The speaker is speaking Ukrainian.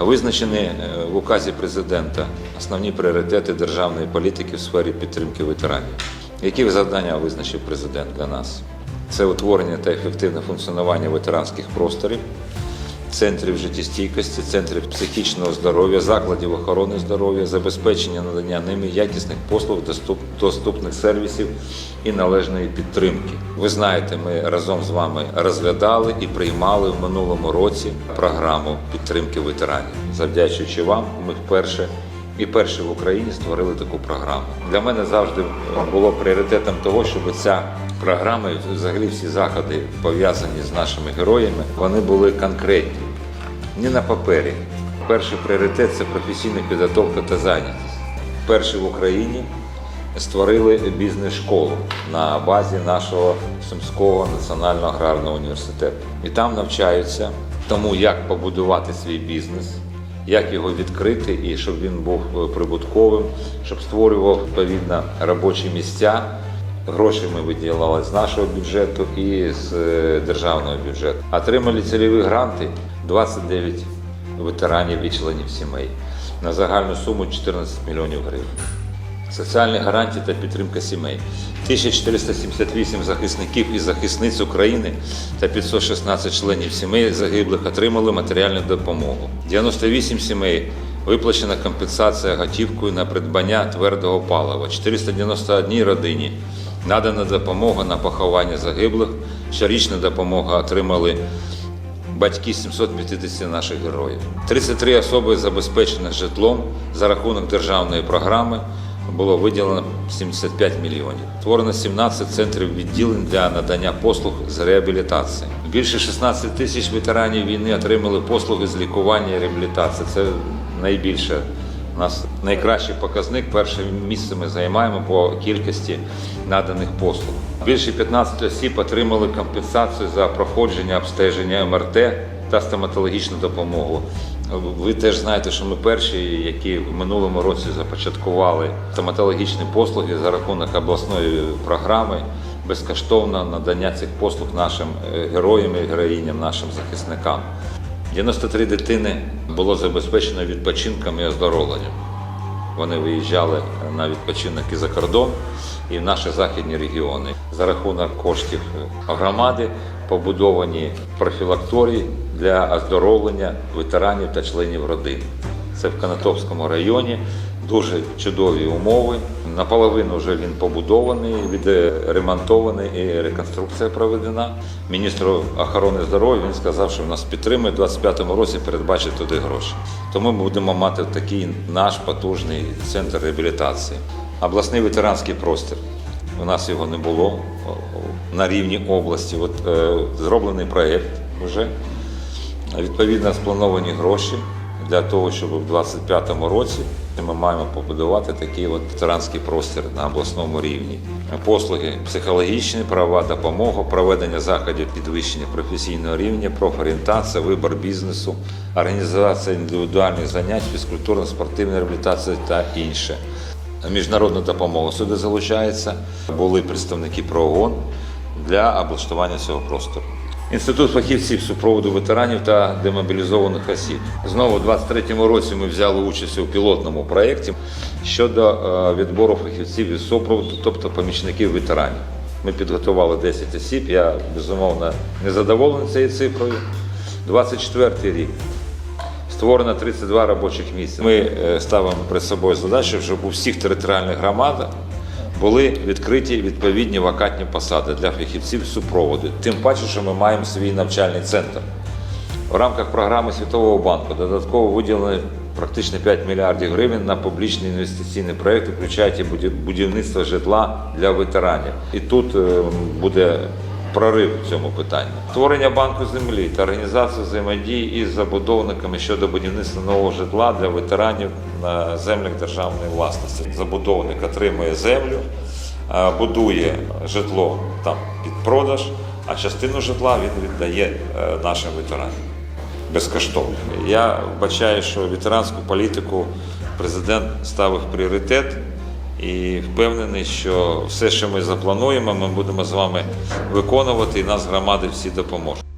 Визначені е, в указі президента основні пріоритети державної політики в сфері підтримки ветеранів. Які завдання визначив президент для нас? Це утворення та ефективне функціонування ветеранських просторів, центрів життєстійкості, центрів психічного здоров'я, закладів охорони здоров'я, забезпечення надання ними якісних послуг, доступ- доступних сервісів і належної підтримки. Ви знаєте, ми разом з вами розглядали і приймали в минулому році програму підтримки ветеранів. Завдячуючи вам, ми вперше і перші в Україні створили таку програму. Для мене завжди було пріоритетом того, щоб ця програма і взагалі всі заходи пов'язані з нашими героями, вони були конкретні, не на папері. Перший пріоритет це професійна підготовка та зайнятість. Перші в Україні створили бізнес-школу на базі нашого Сумського національного аграрного університету. І там навчаються тому, як побудувати свій бізнес, як його відкрити і щоб він був прибутковим, щоб створював відповідно робочі місця. Гроші ми виділяли з нашого бюджету і з е, державного бюджету. Отримали цільові гранти 29 ветеранів і членів сімей на загальну суму 14 мільйонів гривень. Соціальні гарантії та підтримка сімей. 1478 захисників і захисниць України та 516 членів сімей загиблих отримали матеріальну допомогу. 98 сімей виплачена компенсація готівкою на придбання твердого палива. 491 родині надана допомога на поховання загиблих. Щорічна допомога отримали батьки 750 наших героїв. 33 особи забезпечені житлом за рахунок державної програми. Було виділено 75 мільйонів. Створено 17 центрів відділень для надання послуг з реабілітації. Більше 16 тисяч ветеранів війни отримали послуги з лікування і реабілітації. Це найбільше. У нас найкращий показник. Перше місце ми займаємо по кількості наданих послуг. Більше 15 осіб отримали компенсацію за проходження обстеження МРТ та стоматологічну допомогу. Ви теж знаєте, що ми перші, які в минулому році започаткували стоматологічні послуги за рахунок обласної програми безкоштовно надання цих послуг нашим е, героям і героїням, нашим захисникам. 93 дитини було забезпечено відпочинком і оздоровленням. Вони виїжджали на відпочинок і за кордон, і в наші західні регіони. За рахунок коштів громади побудовані профілакторії для оздоровлення ветеранів та членів родин. Це в Канатопському районі. Дуже чудові умови. Наполовину вже він побудований, відремонтований і реконструкція проведена. Міністр охорони здоров'я він сказав, що в нас підтримує в 2025 році передбачить туди гроші. Тому ми будемо мати такий наш потужний центр реабілітації. Обласний ветеранський простір. У нас його не було на рівні області. От е, зроблений проєкт вже. Відповідно, сплановані гроші для того, щоб в 2025 році ми маємо побудувати такий от ветеранський простір на обласному рівні. Послуги психологічні, права, допомога, проведення заходів підвищення професійного рівня, профорієнтація, вибір бізнесу, організація індивідуальних занять, фізкультурно-спортивна реабілітація та інше. Міжнародна допомога сюди залучається. Були представники ПРООН для облаштування цього простору. Інститут фахівців супроводу ветеранів та демобілізованих осіб. Знову у 23-му році ми взяли участь у пілотному проєкті щодо е, відбору фахівців із супроводу, тобто помічників ветеранів. Ми підготували 10 осіб. Я безумовно не задоволений цією цифрою. 24 рік. Створено 32 робочих місця. Ми е, ставимо перед собою задачу, щоб у всіх територіальних громадах були відкриті відповідні вакантні посади для фахівців супроводу. Тим паче, що ми маємо свій навчальний центр. В рамках програми Світового банку додатково виділено практично 5 мільярдів гривень на публічні інвестиційні проекти, включаючи будів- будівництво житла для ветеранів. І тут е, буде прорив в цьому питанні. Створення банку землі та організація взаємодії із забудовниками щодо будівництва нового житла для ветеранів на землях державної власності. Забудовник отримує землю, будує житло там під продаж, а частину житла він віддає е, нашим ветеранам безкоштовно. Я вбачаю, що ветеранську політику президент ставив пріоритет і впевнений, що все, що ми заплануємо, ми будемо з вами виконувати, і нас громади всі допоможуть.